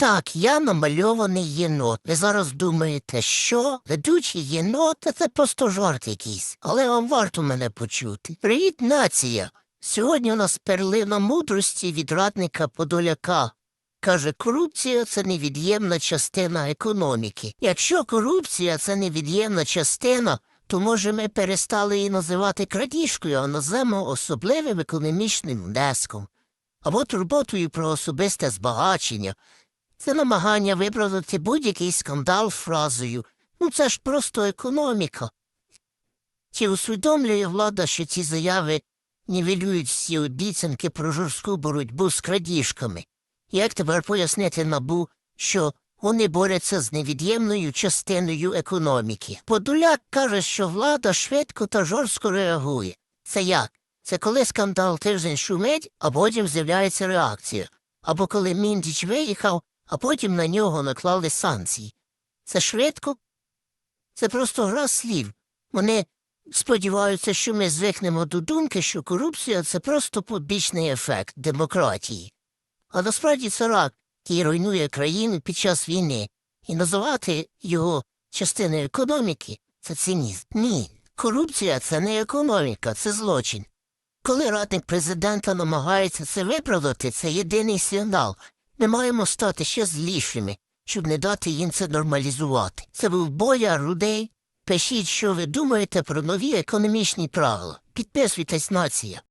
Так, я намальований єнот. Ви зараз думаєте, що ведучий єнот це просто жарт якийсь, але вам варто мене почути. Привіт, нація! Сьогодні у нас перлина мудрості від радника Подоляка. Каже, корупція це невід'ємна частина економіки. Якщо корупція це невід'ємна частина, то може ми перестали її називати крадіжкою, а назвемо особливим економічним внеском або турботою про особисте збагачення. Це намагання виправдати будь-який скандал фразою. Ну це ж просто економіка. Чи усвідомлює влада, що ці заяви нівелюють всі обіцянки про жорстку боротьбу з крадіжками? Як тепер пояснити набу, що вони борються з невід'ємною частиною економіки? Подоляк каже, що влада швидко та жорстко реагує. Це як? Це коли скандал тиждень шумить, а потім з'являється реакція. Або коли Міндіч виїхав, а потім на нього наклали санкції. Це швидко? Це просто гра слів. Вони сподіваються, що ми звикнемо до думки, що корупція це просто побічний ефект демократії. А насправді це рак, який руйнує країну під час війни, і називати його частиною економіки це цинізм. Ні, корупція це не економіка, це злочин. Коли радник президента намагається це виправдати, це єдиний сигнал. Ми маємо стати ще злішими, щоб не дати їм це нормалізувати. Це був Боя Рудей. Пишіть, що ви думаєте про нові економічні правила. Підписуйтесь, нація.